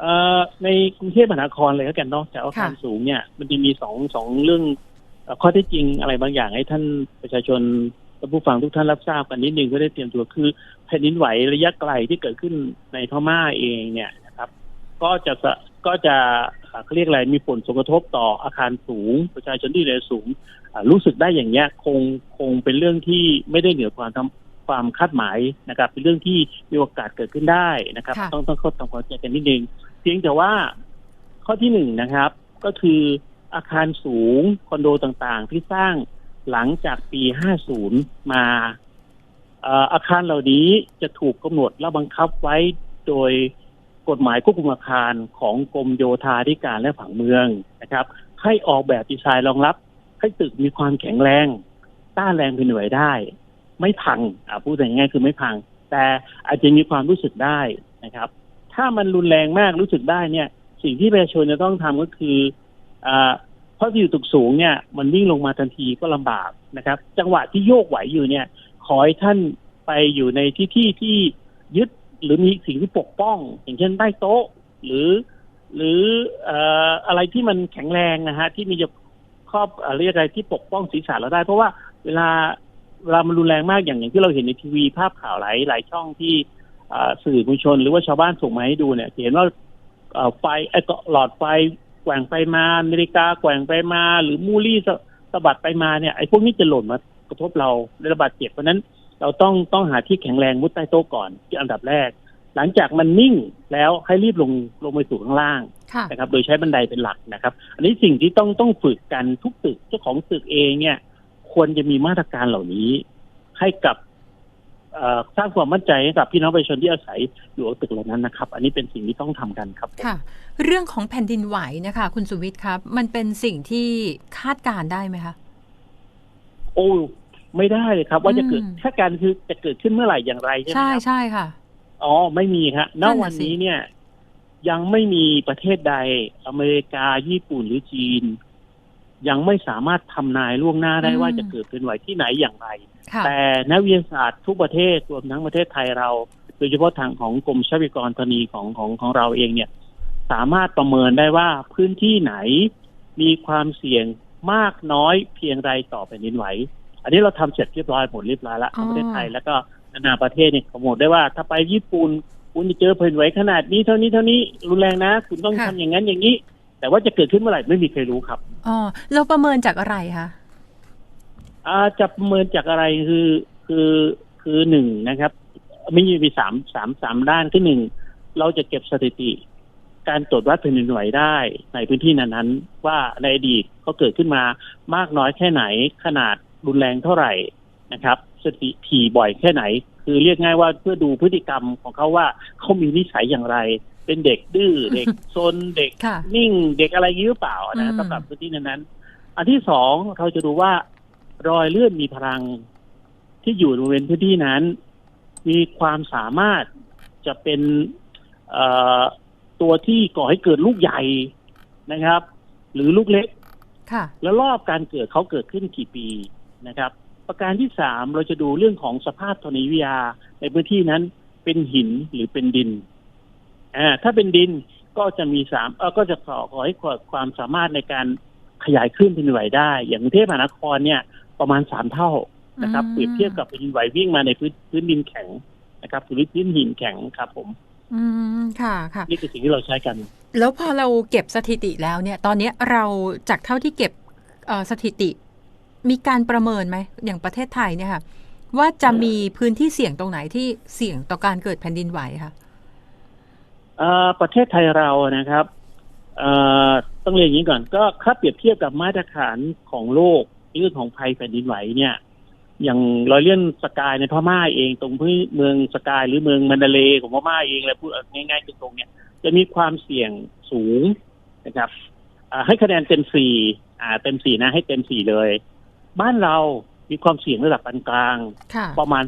เอ่อในกรุงเทพมหานครเลยแล้วกันเนาะจากอาคารค่ะสูงเนี่ย มันจะมีสองสองเรื่องเอ่อข้อเท็จจริงอะไรบางอย่างให้ท่านประชาชนและผู้ฟังทุกท่านรับทราบกันนิดนึงเพื่อได้เตรียมตัวคือแผ่นดินไหวระยะไกลที่เกิดขึ้นในพม่าเองเนี่ยนะครับ ก็จะสะก็จะเอ่อเขาเรียกอะไรมีผลสงกระทบต่ออาคารสูง ประชาชนที่อยู่ในสูงอ่ารู้สึกได้อย่างเงี้ยคงคงเป็นเรื่องที่ไม่ได้เหนือความทำ ความคาดหมายนะครับ เป็นเรื่องที่มีโอกาสเกิดขึ้นได้นะครับค่ะต้องต้องเข้าทำความเข้าใจกันนิดนึงเพียงแต่ว่าข้อที่หนึ่งนะครับ ก็คืออาคารสูงคอนโดต่างๆ ที่สร้างหลังจากปี 50 มาเอ่ออาคารเหล่านี้จะถูกกำหนดและบังคับไว้โดยกฎหมายควบคุมอาคารของกรมโยธาธิการและผังเมืองนะครับ ให้ออกแบบดีไซน์รองรับ ให้ตึกมีความแข็งแรง ต้านแรงแผ่นดินไหวได้ ไม่พังอ่าพูดง่ายๆคือไม่พัง แต่อาจจะมีความรู้สึกได้นะครับ ถ้ามันรุนแรงมากรู้สึกได้เนี่ย สิ่งที่ประชาชนจะต้องทำก็คืออ่าเพราะที่อยู่ตึกสูงเนี่ยมันวิ่งลงมาทันทีก็ลำบากนะครับ จังหวะที่โยกไหวอยู่เนี่ย ขอให้ท่านไปอยู่ในที่ที่ที่ยึดหรือมีสิ่งที่ปกป้อง อย่างเช่นใต้โต๊ะ หรือ หรืออ่ออะไรที่มันแข็งแรงนะฮะที่มีจะครอบอ่อเรียกอะไรที่ปกป้องศีรษะเราได้ เพราะว่าเวลา เวลามันรุนแรงมากอย่างอย่างที่เราเห็นในทีวีภาพข่าวหลายหลายช่องที่อ่าสื่อมวลชน หรือว่าชาวบ้านส่งมาให้ดูเนี่ยจะเห็นว่าเอ่อไฟไอ้ก็หลอดไฟแกว่งไปมานาฬิกาแกว่งไปมา หรือมูลี่สะสะบัดไปมาเนี่ยไอ้พวกนี้จะหล่นมากระทบเราได้รับบาดเจ็บเพราะฉะนั้นเราต้องต้องหาที่แข็งแรงมุดใต้โต๊ะก่อนที่อันดับแรก หลังจากมันนิ่งแล้วให้รีบลงลงไปสู่ข้างล่างค่ะนะครับ โดยใช้บันไดเป็นหลักนะครับ อันนี้สิ่งที่ต้องต้องฝึกกันทุกตึกเจ้าของตึกเองเนี่ย ควรจะมีมาตรการเหล่านี้ ให้กับเอ่อสร้างความมั่นใจให้กับพี่น้องประชาชนที่อาศัยอยู่อาตึกเหล่านั้นนะครับ อันนี้เป็นสิ่งที่ต้องทำกันครับผมค่ะ เรื่องของแผ่นดินไหวนะคะ คุณสุวิทย์ครับ มันเป็นสิ่งที่คาดการณ์ได้ไหมคะโอ้ไม่ได้เลยครับ ว่าจะเกิดอืมถ้าการคือจะเกิดขึ้นเมื่อไหร่อย่างไรใช่ไหมใช่ครับใช่ค่ะอ๋อไม่มีครับณนั่นน่ะวันสินี้เนี่ย ยังไม่มีประเทศใด อเมริกาญี่ปุ่นหรือจีน ยังไม่สามารถทำนายล่วงหน้าได้ว่าจะเกิดเป็นไหวที่ไหนอย่างไรค่ะแต่นักวิทยาศาสตร์ทุกประเทศรวมทั้งประเทศไทยเรา โดยเฉพาะทางของกรมทรัพยากรธรณีของของของเราเองเนี่ย สามารถประเมินได้ว่าพื้นที่ไหนมีความเสี่ยงมากน้อยเพียงใดต่อแผ่นดินไหว อันนี้เราทำเสร็จเรียบร้อยหมดเรียบร้อยแล้วของประเทศไทยแล้วก็นานาประเทศเนี่ยกำหนดได้ว่า ถ้าไปญี่ปุ่นคุณจะเจอแผ่นดินไหวขนาดนี้เท่านี้เท่านี้รุนแรงนะ คุณต้องค่ะทำอย่างนั้นอย่างนี้ แต่ว่าจะเกิดขึ้นเมื่อไหร่ไม่มีใครรู้ครับอ๋อเราประเมินจากอะไรคะอ่าจะประเมินจากอะไรคือคือคือหนึ่งนะครับไม่มีมีสามสามสามด้านคือหนึ่งเราจะเก็บสถิติ การตรวจวัดแผ่นดินไหวได้ในพื้นที่นั้นๆ ว่าในอดีตเขาเกิดขึ้นมามากน้อยแค่ไหนขนาดรุนแรงเท่าไหร่นะครับสถิติถี่บ่อยแค่ไหน คือเรียกง่ายว่าเพื่อดูพฤติกรรมของเขาว่าเขามีนิสัยอย่างไร เป็นเด็กดื้อเด็กซนเด็กค่ะนิ่งเด็กอะไรอย่างนี้หรือเปล่าอืนะมสำหรับพื้นที่นั้นๆอันที่สองเราจะดูว่ารอยเลื่อนมีพลังที่อยู่บริเวณพื้นที่นั้น มีความสามารถจะเป็นเอ่อตัวที่ก่อให้เกิดลูกใหญ่นะครับ หรือลูกเล็กค่ะแล้วรอบการเกิดเขาเกิดขึ้นกี่ปีนะครับ ประการที่สามเราจะดูเรื่องของสภาพธรณีวิทยาในพื้นที่นั้นเป็นหินหรือเป็นดิน อ่าถ้าเป็นดินก็จะมีสามเออก็จะขอขอให้ความสามารถในการขยายขึ้นเป็นดินไหวได้ อย่างกรุงเทพมหานครเนี่ยประมาณสามเท่านะครับอืมเปรียบเทียบกับเป็นดินไหววิ่งมาในพื้นพื้นดินแข็งนะครับหรือพื้นหินแข็งครับผม อืมค่ะค่ะนี่คือสิ่งที่เราใช้กัน แล้วพอเราเก็บสถิติแล้วเนี่ย ตอนนี้เราจากเท่าที่เก็บเอ่อสถิติ มีการประเมินไหมอย่างประเทศไทยเนี่ยค่ะว่าจะมีพื้นที่เสี่ยงตรงไหนที่เสี่ยงต่อการเกิดแผ่นดินไหวคะเอ่อ ประเทศไทยเรานะครับเอ่อต้องเรียนอย่างนี้ก่อนก็ถ้าเปรียบเทียบกับมาตรฐานของโลกเรื่องของภัยแผ่นดินไหวเนี่ยอย่างรอยเลื่อนสกายในพม่าเองตรงพื้นเมืองสกายหรือเมืองมันดาเลย์ของพม่าเองอะไรพูดง่ายๆคือตรงเนี้ยจะมีความเสี่ยงสูงนะครับอ่าให้คะแนนเต็มสี่อ่าเต็มสี่นะให้เต็มสี่เลย บ้านเรามีความเสี่ยงระดับปานกลางค่ะประมาณ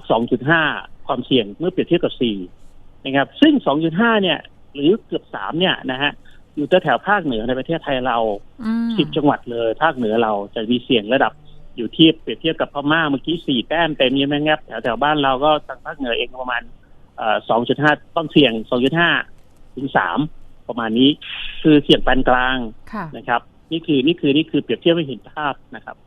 2.5ความเสี่ยงเมื่อเปรียบเทียบกับ4นะครับ ซึ่ง2.5เนี่ย หรือเกือบ3เนี่ยนะฮะอยู่แถวๆภาคเหนือในประเทศไทยเราอืม10จังหวัดเลย ภาคเหนือเราจะมีเสี่ยงระดับอยู่เทียบเปรียบเทียบกับพม่าเมื่อกี้4แต้มเต็มยังไหมครับแถวๆบ้านเราก็ทางภาคเหนือเองประมาณเอ่อ2.5ต้องเสี่ยง2.5ถึง3ปประมาณนี้ คือเสี่ยงปานกลางค่ะนะครับ นี่คือนี่คือนี่คือเปรียบเทียบให้เห็นภาพนะครับ